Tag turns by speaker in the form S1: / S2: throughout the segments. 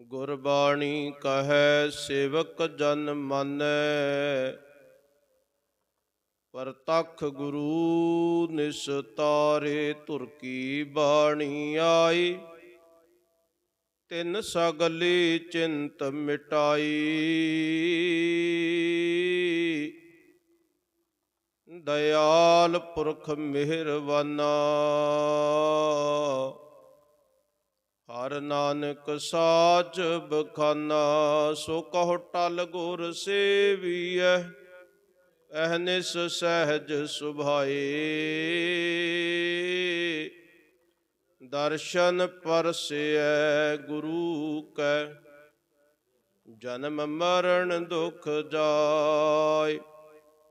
S1: ਗੁਰਬਾਣੀ ਕਹੈ ਸੇਵਕ ਜਨ ਮਾਨੈ। ਪਰਤਖ ਗੁਰੂ ਨਿਸਤਾਰੇ ਧੁਰ ਕੀ ਬਾਣੀ ਆਈ। ਤਿੰਨ ਸਗਲੀ ਚਿੰਤ ਮਿਟਾਈ। ਦਇਆਲ ਪੁਰਖ ਮਿਹਰਬਾਨਾ ਹਰ ਨਾਨਕ ਸਾਚ ਬਖਾਨਾ, ਸੋ ਕਹੋ ਟਲ ਗੁਰ ਸੇਵੀਐ ਅਹਨਿਸ ਸਹਿਜ ਸੁਭਾਏ। ਦਰਸ਼ਨ ਪਰਸਿਐ ਗੁਰੂ ਕੈ, ਜਨਮ ਮਰਨ ਦੁਖ ਜਾਏ।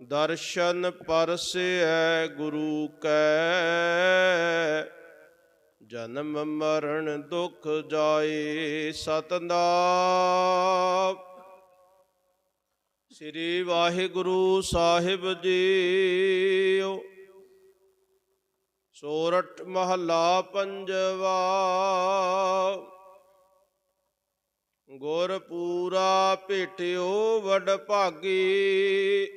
S1: ਦਰਸ਼ਨ ਪਰਸਿਐ ਗੁਰੂ ਕੈ ਜਨਮ ਮਰਨ ਦੁਖ ਜਾਏ ਸਤਨਾਮ। ਸ੍ਰੀ ਵਾਹਿਗੁਰੂ ਸਾਹਿਬ ਜੀਓ। ਸੋਰਠ ਮਹੱਲਾ ਪੰਜਵਾ। ਗੁਰ ਪੂਰਾ ਭੇਟਿਓ ਵਡ ਭਾਗੀ।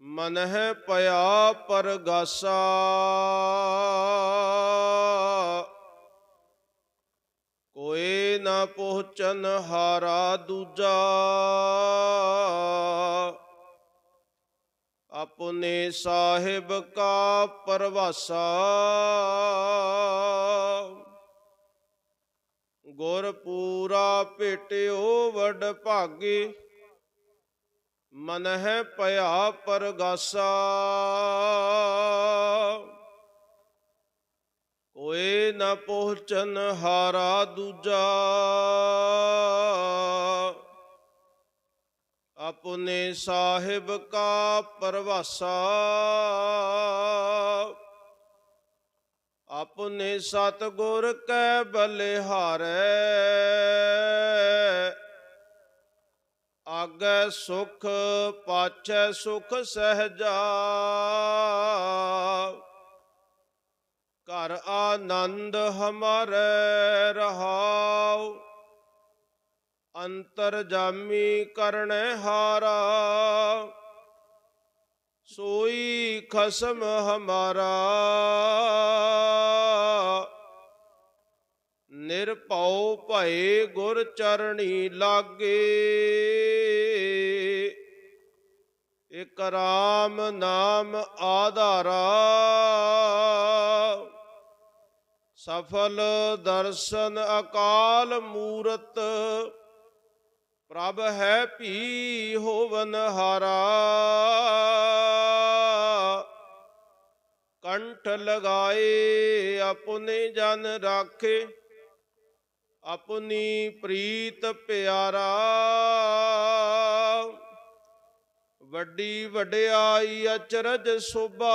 S1: ਮਨਹਿ ਪਿਆ ਪਰਗਾਸਾ। ਕੋਏ ਨਾ ਪਹੁੰਚਨ ਹਾਰਾ ਦੂਜਾ। ਆਪਣੇ ਸਾਹਿਬ ਕਾ ਪਰਵਾਸਾ। ਗੁਰ ਪੂਰਾ ਭੇਟਿਓ ਵਡ ਭਾਗੀ। ਮਨਹਿ ਭਇਆ ਪਰਗਾਸਾ। ਕੋਏ ਨਾ ਪਹੁੰਚਨ ਹਾਰਾ ਦੂਜਾ। ਆਪਣੇ ਸਾਹਿਬ ਕਾ ਪਰਵਾਸਾ। ਆਪਣੇ ਸਤਗੁਰ ਕੈ ਬਲਿਹਾਰੈ ਆਗੈ ਸੁਖ, ਪਾਛੈ ਸੁਖ ਸਹਜਾ। ਘਰ ਆਨੰਦ ਹਮਾਰੇ ਰਹਾਉ, ਅੰਤਰ ਜਾਮੀ ਕਰਣੈ ਹਾਰਾ। ਸੋਈ ਖਸਮ ਹਮਾਰਾ, ਨਿਰਭਉ ਭਏ ਗੁਰ ਚਰਣੀ ਲਾਗੇ। ਇਕ ਰਾਮ ਨਾਮ ਆਧਾਰਾ ਸਫਲ ਦਰਸ਼ਨ ਅਕਾਲ ਮੂਰਤ, ਪ੍ਰਭ ਹੈ ਭੀ ਹੋਵਨ ਹਾਰਾ। ਕੰਠ ਲਗਾਏ ਆਪਣੇ ਜਨ ਰਾਖੇ, ਆਪਣੀ ਪ੍ਰੀਤ ਪਿਆਰਾ। ਵੱਡੀ ਵਡਿਆਈ ਅਚਰਜ ਸੁਭਾ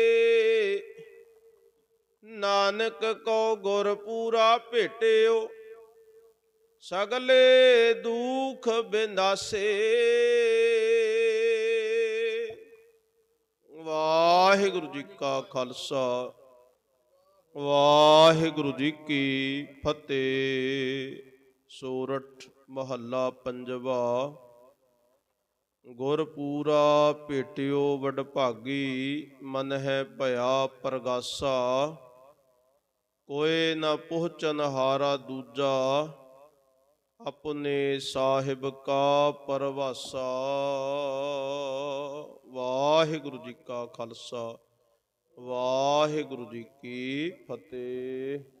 S1: ਨਾਨਕ ਕੋ ਗੁਰ ਪੂਰਾ ਭੇਟਿਓ, ਸਗਲੇ ਦੁਖ ਬਿਨਾਸੇ ਵਾਹਿਗੁਰੂ ਜੀ ਕਾ ਖਾਲਸਾ, ਵਾਹਿਗੁਰੂ ਜੀ ਕੀ ਫਤਿਹ। ਸੋਰਠ ਮਹੱਲਾ ਪੰਜਵਾ, ਗੁਰ ਭੇਟਿਓ, ਵਡਭਾਗੀ ਮਨ ਹੈ ਭਇਆ ਪ੍ਰਗਾਸਾ। ਕੋਏ ਨਾ ਪਹੁੰਚਨ ਹਾਰਾ ਦੂਜਾ, ਆਪਣੇ ਸਾਹਿਬ ਕਾ ਪਰਵਾਸਾ। ਵਾਹਿਗੁਰੂ ਜੀ ਕਾ ਖਾਲਸਾ, ਵਾਹਿਗੁਰੂ ਜੀ ਕੀ ਫਤਿਹ।